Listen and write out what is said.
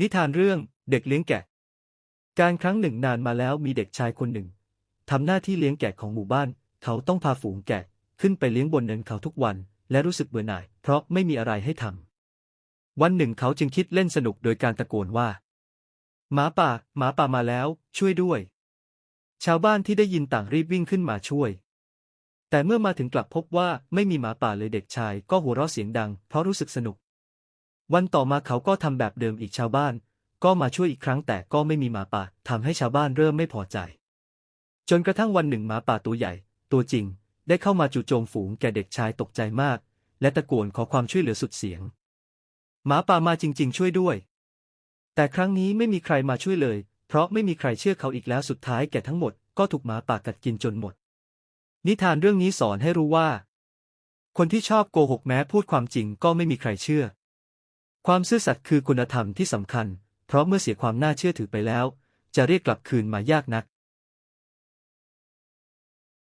นิทานเรื่องเด็กเลี้ยงแกะ การครั้งหนึ่งนานมาแล้วมีเด็กชายคนหนึ่งทำหน้าที่เลี้ยงแกะของหมู่บ้าน เขาต้องพาฝูงแกะ ขึ้นไปเลี้ยงบนเนินเขาทุกวัน และรู้สึกเบื่อหน่าย เพราะไม่มีอะไรให้ทำวันหนึ่งเขาจึงคิดเล่นสนุกโดยการตะโกนว่า หมาป่า หมาป่ามาแล้ว ช่วยด้วย ชาวบ้านที่ได้ยินต่างรีบวิ่งขึ้นมาช่วย แต่เมื่อมาถึงกลับพบว่าไม่มีหมาป่าเลยเด็กชาย ก็หัวเราะเสียงดัง เพราะรู้สึกสนุก วันต่อมาเขาก็ทำแบบเดิมอีกชาวบ้าน ก็มาช่วยอีกครั้งแต่ก็ไม่มีหมาป่าทำให้ชาวบ้านเริ่มไม่พอใจ จนกระทั่งวันหนึ่งหมาป่าตัวใหญ่ ตัวจริง ได้เข้ามาจู่โจมฝูงแก่เด็กชายตกใจมาก และตะโกนขอความช่วยเหลือสุดเสียง หมาป่ามาจริง ๆ ช่วยด้วย แต่ครั้งนี้ไม่มีใครมาช่วยเลย เพราะไม่มีใครเชื่อเขาอีกแล้วสุดท้ายแก่ทั้งหมดก็ถูกหมาป่ากัดกินจนหมด นิทานเรื่องนี้สอนให้รู้ว่า คนที่ชอบโกหกแม้พูดความจริงก็ไม่มีใครเชื่อ ความซื่อสัตย์คือคุณธรรมที่สำคัญ เพราะเมื่อเสียความน่าเชื่อถือไปแล้ว จะเรียกกลับคืนมายากนัก